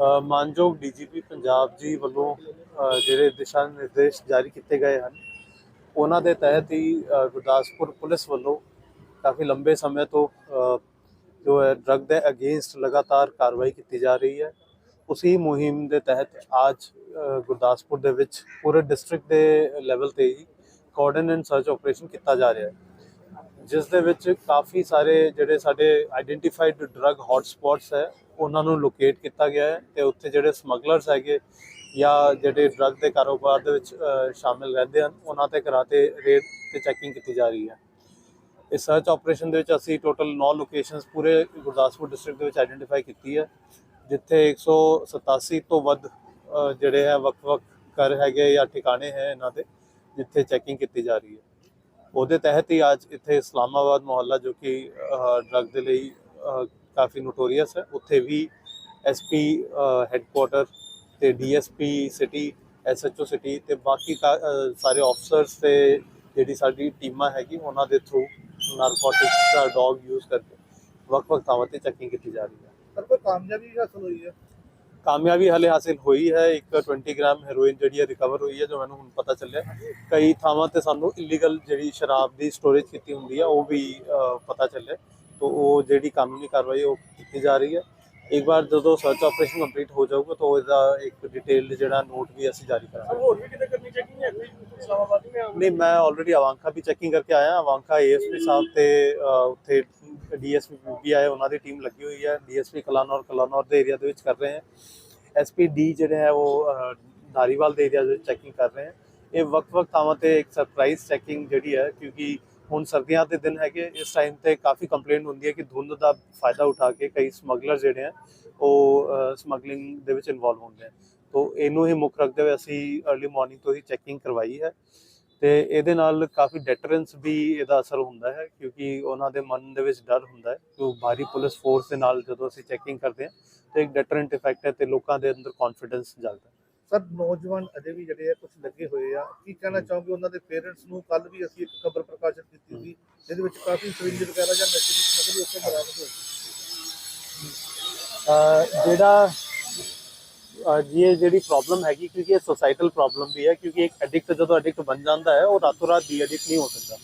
ਅ, ਮਾਨਯੋਗ ਡੀਜੀਪੀ ਪੰਜਾਬ ਜੀ ਵੱਲੋਂ ਜਿਹੜੇ ਦਿਸ਼ਾ ਨਿਰਦੇਸ਼ ਜਾਰੀ ਕੀਤੇ ਗਏ ਹਨ ਉਹਨਾਂ ਦੇ ਤਹਿਤ ਹੀ ਗੁਰਦਾਸਪੁਰ ਪੁਲਿਸ ਵੱਲੋਂ ਕਾਫੀ ਲੰਬੇ ਸਮੇਂ ਤੋਂ ਜੋ ਹੈ ਡਰੱਗ ਦੇ ਅਗੇਂਸਟ ਲਗਾਤਾਰ ਕਾਰਵਾਈ ਕੀਤੀ ਜਾ ਰਹੀ ਹੈ। ਉਸੇ ਮੁਹਿੰਮ ਦੇ ਤਹਿਤ ਅੱਜ ਗੁਰਦਾਸਪੁਰ ਦੇ ਵਿੱਚ ਪੂਰੇ ਡਿਸਟ੍ਰਿਕਟ ਦੇ ਲੈਵਲ ਤੇ ਹੀ ਕੋਆਰਡੀਨੇਟ ਐਂਡ ਸਰਚ ਆਪਰੇਸ਼ਨ ਕੀਤਾ ਜਾ ਰਿਹਾ ਹੈ। ਜਿਸ ਦੇ ਵਿੱਚ ਕਾਫੀ ਸਾਰੇ ਜਿਹੜੇ ਸਾਡੇ ਆਈਡੈਂਟੀਫਾਈਡ ਡਰੱਗ ਹੌਟ ਹੈ ਉਹਨਾਂ ਨੂੰ ਲੋਕੇਟ ਕੀਤਾ ਗਿਆ ਹੈ ਤੇ ਉੱਥੇ ਜਿਹੜੇ ਸਮਗਲਰਸ ਹੈਗੇ ਜਾਂ ਜਿਹੜੇ ਡਰੱਗ ਦੇ ਕਾਰੋਬਾਰ ਦੇ ਵਿੱਚ ਸ਼ਾਮਿਲ ਰਹਿੰਦੇ ਹਨ, ਉਹਨਾਂ ਤੇ ਕਰਾਤੇ ਰੇਡ ਤੇ ਚੈਕਿੰਗ ਕੀਤੀ ਜਾ ਰਹੀ ਹੈ। ਇਸ ਸਰਚ ਆਪਰੇਸ਼ਨ ਦੇ ਵਿੱਚ ਅਸੀਂ ਟੋਟਲ 9 ਲੋਕੇਸ਼ਨਸ ਪੂਰੇ ਗੁਰਦਾਸਪੁਰ ਡਿਸਟ੍ਰਿਕਟ ਦੇ ਵਿੱਚ ਆਈਡੈਂਟੀਫਾਈ ਕੀਤੀ ਹੈ, ਜਿੱਥੇ 187 ਤੋਂ ਵੱਧ ਜਿਹੜੇ ਹੈ ਵੱਖ-ਵੱਖ ਘਰ ਹੈਗੇ ਜਾਂ ਠਿਕਾਣੇ ਹੈ ਇਹਨਾਂ ਦੇ, ਜਿੱਥੇ ਚੈਕਿੰਗ ਕੀਤੀ ਜਾ ਰਹੀ ਹੈ। ਉਹਦੇ ਤਹਿਤ ਹੀ ਅੱਜ ਇੱਥੇ ਇਸਲਾਮਾਬਾਦ ਮੁਹੱਲਾ ਜੋ ਕਿ ਡਰੱਗ ਦੇ ਲਈ ਕਾਫੀ ਨੋਟੋਰੀਅਸ ਹੈ। ਉੱਥੇ ਵੀ ਐਸਪੀ ਹੈੱਡਕੁਆਟਰ ਤੇ ਡੀਐਸਪੀ ਸਿਟੀ ਐਸਐਚਓ ਸਿਟੀ ਤੇ ਬਾਕੀ ਸਾਰੇ ਆਫਸਰਸ ਤੇ ਜਿਹੜੀ ਸਾਡੀ ਟੀਮਾਂ ਹੈਗੀ ਉਹਨਾਂ ਦੇ ਥਰੂ ਨਾਰਕੋਟਿਕਸ ਦਾ ਡੌਗ ਯੂਜ਼ ਕਰਕੇ ਵੱਖ-ਵੱਖ ਥਾਵਾਂ ਤੇ ਚੈਕਿੰਗ ਕੀਤੀ ਜਾ ਰਹੀ ਹੈ। ਪਰ ਕੋਈ ਕਾਮਯਾਬੀ ਹਾਸਲ ਹੋਈ ਹੈ? ਕਾਮਯਾਬੀ ਹਲੇ ਹਾਸਿਲ ਹੋਈ ਹੈ। ਇੱਕ 20 ਗ੍ਰਾਮ ਹੈਰੋਇਨ ਜਿਹੜੀ ਹੈ ਰਿਕਵਰ ਹੋਈ ਹੈ ਜੋ ਮੈਨੂੰ ਹੁਣ ਪਤਾ ਚੱਲਿਆ। ਕਈ ਥਾਵਾਂ ਤੇ ਸਾਨੂੰ ਇਲੀਗਲ ਜਿਹੜੀ ਸ਼ਰਾਬ ਦੀ ਸਟੋਰੇਜ ਕੀਤੀ ਹੁੰਦੀ ਹੈ ਉਹ ਵੀ ਪਤਾ ਚੱਲਿਆ। ਤੋਂ ਉਹ ਜਿਹੜੀ ਕਾਨੂੰਨੀ ਕਾਰਵਾਈ ਉਹ ਕੀਤੀ ਜਾ ਰਹੀ ਹੈ। ਇੱਕ ਵਾਰ ਜਦੋਂ ਸਰਚ ਆਪਰੇਸ਼ਨ ਕੰਪਲੀਟ ਹੋ ਜਾਊਗਾ ਤਾਂ ਉਹਦਾ ਇੱਕ ਡਿਟੇਲ ਜਿਹੜਾ ਨੋਟ ਵੀ ਅਸੀਂ ਜਾਰੀ ਕਰਾਂਗੇ। ਹੋਰ ਵੀ ਕਿਤੇ ਕਰਨੀ ਚਾਹੀਦੀ ਹੈ? ਇਸਲਾਮਾਬਾਦ में ਨਹੀਂ ਮੈਂ ਆਲਰੇਡੀ ਅਵਾਂਕਾ ਵੀ ਚੈਕਿੰਗ ਕਰਕੇ ਆਇਆ। ਅਵਾਂਕਾ ਏਐਸਪੀ ਸਾਹਿਬ ਤੇ ਉੱਥੇ ਡੀਐਸਪੀ ਵੀ ਆਏ ਉਹਨਾਂ ਦੀ ਟੀਮ ਲੱਗੀ ਹੋਈ ਹੈ। ਡੀਐਸਪੀ ਕਲਾਨੌਰ ਕਲਾਨੌਰ ਦੇ ਏਰੀਆ ਦੇ ਵਿੱਚ ਕਰ ਰਹੇ ਹਨ ਐਸਪੀ ਡੀ ਜਿਹੜੇ ਹੈ ਉਹ ਅ, ਧਾਰੀਵਾਲ ਦੇ ਏਰੀਆ ਦੇ ਵਿੱਚ ਚੈਕਿੰਗ ਕਰ ਰਹੇ ਹਨ ਇਹ ਵਕਤ-ਵਕਤ ਥਾਵਾਂ ਤੇ ਇੱਕ ਸਰਪ੍ਰਾਈਜ਼ ਚੈਕਿੰਗ ਜਿਹੜੀ ਹੈ ਕਿਉਂਕਿ ਹੁਣ ਸਰਦੀਆਂ ਦੇ ਦਿਨ ਹੈਗੇ, ਇਸ ਟਾਈਮ ਤੇ ਕਾਫੀ ਕੰਪਲੇਂਟ ਹੁੰਦੀ ਹੈ ਕਿ ਧੁੰਦ ਦਾ ਫਾਇਦਾ ਉਠਾ ਕੇ ਕਈ ਸਮਗਲਰ ਜਿਹੜੇ ਆ, ਉਹ ਸਮਗਲਿੰਗ ਦੇ ਵਿੱਚ ਇਨਵੋਲਵ ਹੁੰਦੇ ਆ। ਤੋਂ ਇਹਨੂੰ ਹੀ ਮੁੱਖ ਰੱਖਦੇ ਹੋਏ ਅਸੀਂ अर्ਲੀ ਮਾਰਨਿੰਗ ਤੋਂ ਹੀ ਚੈਕਿੰਗ ਕਰਵਾਈ ਹੈ ਤੇ ਇਹਦੇ ਨਾਲ ਕਾਫੀ ਡੈਟਰੈਂਸ ਵੀ ਇਹਦਾ ਅਸਰ ਹੁੰਦਾ ਹੈ, ਕਿਉਂਕਿ ਉਹਨਾਂ ਦੇ ਮਨ ਦੇ ਵਿੱਚ ਡਰ ਹੁੰਦਾ ਹੈ ਕਿ ਉਹ ਭਾਰੀ ਪੁਲਿਸ ਫੋਰਸ ਦੇ ਨਾਲ ਜਦੋਂ ਅਸੀਂ ਚੈਕਿੰਗ ਕਰਦੇ ਹਾਂ, ਤੇ ਇੱਕ ਡੈਟਰੈਂਟ ਇਫੈਕਟ ਹੈ ਤੇ ਲੋਕਾਂ ਦੇ ਅੰਦਰ ਕੌਨਫੀਡੈਂਸ ਜਾਗਦਾ ਸਰ ਨੌਜਵਾਨ ਅਜੇ ਵੀ ਜਿਹੜੇ ਆ ਕੁਝ ਲੱਗੇ ਹੋਏ ਆ। ਕੀ ਕਹਿਣਾ ਚਾਹੋਗੇ ਉਹਨਾਂ ਦੇ ਪੇਰੈਂਟਸ ਨੂੰ? ਕੱਲ ਵੀ ਅਸੀਂ ਇੱਕ ਖਬਰ ਪ੍ਰਕਾਸ਼ਿਤ ਕੀਤੀ ਸੀ ਜਿਹਦੇ ਵਿੱਚ ਕਾਫੀ ਸਰਿੰਜ ਵਗੈਰਾ ਜਾਂ ਨਸ਼ੇ ਦੀ ਸਮੱਗਰੀ ਉੱਥੇ ਬਰਾਮਦ ਹੋਈ। ਜਿਹੜਾ ਇਹ ਜਿਹੜੀ ਪ੍ਰੋਬਲਮ ਹੈਗੀ ਕਿਉਂਕਿ ਇਹ ਸੋਸਾਈਟਲ ਪ੍ਰੋਬਲਮ ਵੀ ਹੈ ਕਿਉਂਕਿ ਇੱਕ ਐਡਿਕਟ ਜਦੋਂ ਐਡਿਕਟ ਬਣ ਜਾਂਦਾ ਹੈ ਉਹ ਰਾਤੋਂ ਰਾਤ ਦੀ ਐਡਿਕਟ ਨਹੀਂ ਹੋ ਸਕਦਾ।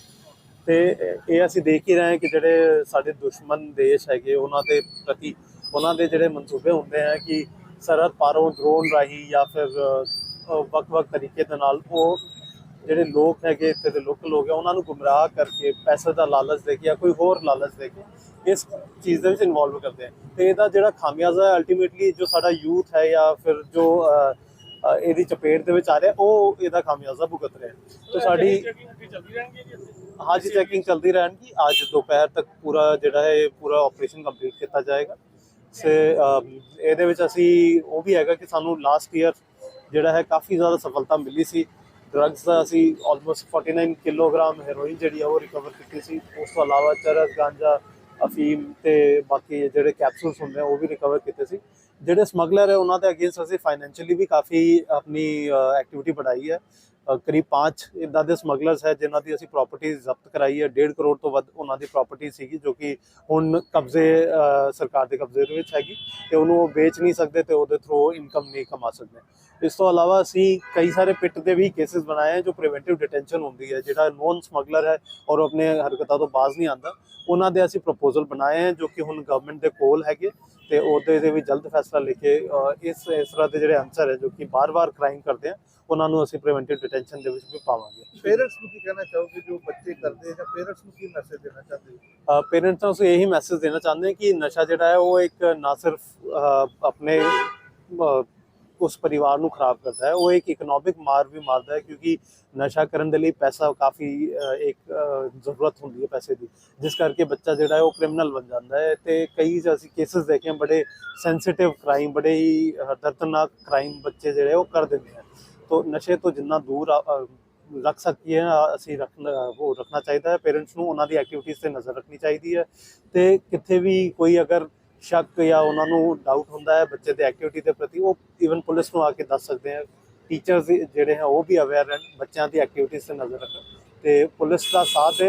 ਤੇ ਇਹ- ਇਹ ਅਸੀਂ ਦੇਖ ਹੀ ਰਹੇ ਹਾਂ ਕਿ ਜਿਹੜੇ ਸਾਡੇ ਦੁਸ਼ਮਣ ਦੇਸ਼ ਹੈਗੇ ਉਹਨਾਂ ਦੇ ਪ੍ਰਤੀ ਉਹਨਾਂ ਦੇ ਜਿਹੜੇ ਮਨਸੂਬੇ ਹੁੰਦੇ ਆ ਕਿ ਸਰਹੱਦ ਪਾਰੋਂ ਡਰੋਨ ਰਾਹੀਂ ਜਾਂ ਫਿਰ ਵੱਖ-ਵੱਖ ਤਰੀਕੇ ਦੇ ਨਾਲ ਉਹ ਜਿਹੜੇ ਲੋਕ ਹੈਗੇ ਇੱਥੇ ਦੇ ਲੋਕਲ ਲੋਕ ਹੈ ਉਹਨਾਂ ਨੂੰ ਗੁੰਮਰਾਹ ਕਰਕੇ ਪੈਸੇ ਦਾ ਲਾਲਚ ਦੇ ਕੇ ਜਾਂ ਕੋਈ ਹੋਰ ਲਾਲਚ ਦੇ ਕੇ ਇਸ ਚੀਜ਼ ਦੇ ਵਿੱਚ ਇਨਵੋਲਵ ਕਰਦੇ ਆ। ਤੇ ਇਹਦਾ ਜਿਹੜਾ ਖਾਮਿਆਜ਼ਾ ਅਲਟੀਮੇਟਲੀ ਜੋ ਸਾਡਾ ਯੂਥ ਹੈ ਜਾਂ ਫਿਰ ਜੋ ਇਹਦੀ ਚਪੇਟ ਦੇ ਵਿੱਚ ਆ ਰਿਹਾ ਉਹ ਇਹਦਾ ਖਾਮਿਆਜ਼ਾ ਭੁਗਤ ਰਿਹਾ। ਤੇ ਸਾਡੀ ਹਾਂਜੀ ਚੈਕਿੰਗ ਚੱਲਦੀ ਰਹਿਣਗੀ। ਅੱਜ ਦੁਪਹਿਰ ਤੱਕ ਪੂਰਾ ਜਿਹੜਾ ਹੈ ਪੂਰਾ ਆਪਰੇਸ਼ਨ ਕੰਪਲੀਟ ਕੀਤਾ ਜਾਏਗਾ। ਸੇ ਇਹਦੇ ਵਿੱਚ ਅਸੀਂ ਉਹ ਵੀ ਹੈਗਾ ਕਿ ਸਾਨੂੰ ਲਾਸਟ ਈਅਰ ਜਿਹੜਾ ਹੈ ਕਾਫੀ ਜ਼ਿਆਦਾ ਸਫਲਤਾ ਮਿਲੀ ਸੀ। ਡਰੱਗਸ ਦਾ ਅਸੀਂ ਆਲਮੋਸਟ 49 ਕਿਲੋਗ੍ਰਾਮ ਹੈਰੋਇਨ ਜਿਹੜੀ ਆ ਉਹ ਰਿਕਵਰ ਕੀਤੀ ਸੀ। ਉਸ ਤੋਂ ਇਲਾਵਾ ਚਰਸ ਗਾਂਜਾ, ਅਫੀਮ ਤੇ ਬਾਕੀ ਜਿਹੜੇ ਕੈਪਸੂਲਸ ਹੁੰਦੇ ਆ ਉਹ ਵੀ ਰਿਕਵਰ ਕੀਤੇ ਸੀ। ਜਿਹੜੇ ਸਮਗਲਰ ਹੈ ਉਹਨਾਂ ਦੇ ਅਗੇਂਸਟ ਅਸੀਂ ਫਾਈਨੈਂਸ਼ੀਅਲੀ ਵੀ ਕਾਫੀ ਆਪਣੀ ਐਕਟੀਵਿਟੀ ਵਧਾਈ ਹੈ। ਕਰੀਬ 5 ਇਦਾਂ ਦੇ ਸਮਗਲਰਸ ਹੈ ਜਿਨ੍ਹਾਂ ਦੀ ਅਸੀਂ ਪ੍ਰਾਪਰਟੀ ਜ਼ਬਤ ਕਰਾਈ ਹੈ। 1.5 ਕਰੋੜ ਤੋਂ ਵੱਧ ਉਹਨਾਂ ਦੀ ਪ੍ਰਾਪਰਟੀ ਸੀਗੀ ਜੋ ਕਿ ਹੁਣ ਕਬਜ਼ੇ ਸਰਕਾਰ ਦੇ ਕਬਜ਼ੇ ਦੇ ਵਿੱਚ ਹੈਗੀ। ਤੇ ਉਹਨੂੰ ਉਹ ਵੇਚ ਨਹੀਂ ਸਕਦੇ ਤੇ ਉਹਦੇ ਥਰੂ ਇਨਕਮ ਨਹੀਂ ਕਮਾ ਸਕਦੇ। ਇਸ ਤੋਂ ਇਲਾਵਾ ਅਸੀਂ ਕਈ ਸਾਰੇ ਪਿੱਟ ਦੇ ਵੀ ਕੇਸਿਸ ਬਣਾਏ ਹੈ ਜੋ ਪ੍ਰੀਵੈਂਟਿਵ ਡਿਟੈਂਸ਼ਨ ਹੁੰਦੀ ਹੈ। ਜਿਹੜਾ ਨੋਨ ਸਮਗਲਰ ਹੈ ਔਰ ਉਹ ਆਪਣੇ ਹਰਕਤਾਂ ਤੋਂ ਬਾਜ਼ ਨਹੀਂ ਆਂਦਾ ਉਹਨਾਂ ਦੇ ਅਸੀਂ ਪ੍ਰਪੋਜ਼ਲ ਬਣਾਏ ਹੈ ਜੋ ਕਿ ਹੁਣ ਗਵਰਨਮੈਂਟ ਦੇ ਕੋਲ ਹੈਗੇ। ਤੇ ਉਹਦੇ 'ਤੇ ਵੀ ਜਲਦ ਫੈਸਲਾ ਲੈ ਕੇ ਇਸ ਇਸ ਤਰ੍ਹਾਂ ਦੇ ਜਿਹੜੇ ਅਨਸਰ ਹੈ ਜੋ ਕਿ ਬਾਰ-ਬਾਰ ਕ੍ਰਾਈਮ ਕਰਦੇ ਆ ਉਹਨਾਂ ਨੂੰ ਅਸੀਂ ਪ੍ਰੀਵੈਂਟਿਵ ਡਿਟੈਂਸ਼ਨ ਦੇ ਵਿੱਚ ਵੀ ਪਾਵਾਂਗੇ। ਪੇਰੈਂਟਸ ਨੂੰ ਕੀ ਕਹਿਣਾ ਚਾਹੋਗੇ ਜੋ ਬੱਚੇ ਕਰਦੇ ਆ ਜਾਂ ਪੇਰੈਂਟਸ ਨੂੰ ਕੀ ਮੈਸੇਜ ਦੇਣਾ ਚਾਹੁੰਦੇ ਹੋ? ਪੇਰੈਂਟਸ ਨੂੰ ਅਸੀਂ ਇਹੀ ਮੈਸੇਜ ਦੇਣਾ ਚਾਹੁੰਦੇ ਹਾਂ ਕਿ ਨਸ਼ਾ ਜਿਹੜਾ ਹੈ ਉਹ ਇੱਕ ਨਾ ਸਿਰਫ ਆਪਣੇ ਉਸ ਪਰਿਵਾਰ ਨੂੰ ਖਰਾਬ ਕਰਦਾ ਹੈ ਉਹ ਇੱਕ ਇਕਨੋਮਿਕ ਮਾਰ ਵੀ ਮਾਰਦਾ ਹੈ ਕਿਉਂਕਿ ਨਸ਼ਾ ਕਰਨ ਦੇ ਲਈ ਪੈਸਾ ਕਾਫੀ ਇੱਕ ਜ਼ਰੂਰਤ ਹੁੰਦੀ ਹੈ ਪੈਸੇ ਦੀ। ਜਿਸ ਕਰਕੇ ਬੱਚਾ ਜਿਹੜਾ ਹੈ ਉਹ ਕ੍ਰਿਮੀਨਲ ਬਣ ਜਾਂਦਾ ਹੈ ਤੇ ਕਈ ਅਸੀਂ ਕੇਸਸ ਦੇਖੇ ਬੜੇ ਸੈਂਸਿਟਿਵ ਕ੍ਰਾਈਮ ਬੜੇ ਹੀ ਦਰਦਨਾਕ ਕ੍ਰਾਈਮ ਬੱਚੇ ਜਿਹੜੇ ਉਹ ਕਰ ਦਿੰਦੇ ਹਨ ਤੋਂ ਨਸ਼ੇ ਤੋਂ ਜਿੰਨਾ ਦੂਰ ਰੱਖ ਸਕੀਏ ਅ, ਅਸੀਂ ਰੱਖਣਾ ਉਹ ਰੱਖਣਾ ਚਾਹੀਦਾ ਹੈ। ਪੇਰੈਂਟਸ ਨੂੰ ਉਹਨਾਂ ਦੀ ਐਕਟੀਵਿਟੀਜ਼ ਤੇ ਨਜ਼ਰ ਰੱਖਣੀ ਚਾਹੀਦੀ ਹੈ। ਤੇ ਕਿੱਥੇ ਵੀ ਕੋਈ ਅਗਰ ਸ਼ੱਕ ਜਾਂ ਉਹਨਾਂ ਨੂੰ ਡਾਊਟ ਹੁੰਦਾ ਹੈ ਬੱਚੇ ਦੇ ਐਕਟੀਵਿਟੀ ਦੇ ਪ੍ਰਤੀ ਉਹ ਈਵਨ ਪੁਲਿਸ ਨੂੰ ਆ ਕੇ ਦੱਸ ਸਕਦੇ ਆ ਟੀਚਰਸ ਜਿਹੜੇ ਹੈ ਉਹ ਵੀ ਅਵੇਅਰ ਹਨ ਬੱਚਿਆਂ ਦੀ ਐਕਟੀਵਿਟੀਜ਼ ਤੇ ਨਜ਼ਰ ਰੱਖਣ। ਤੇ ਪੁਲਿਸ ਦਾ ਸਾਥ ਦੇ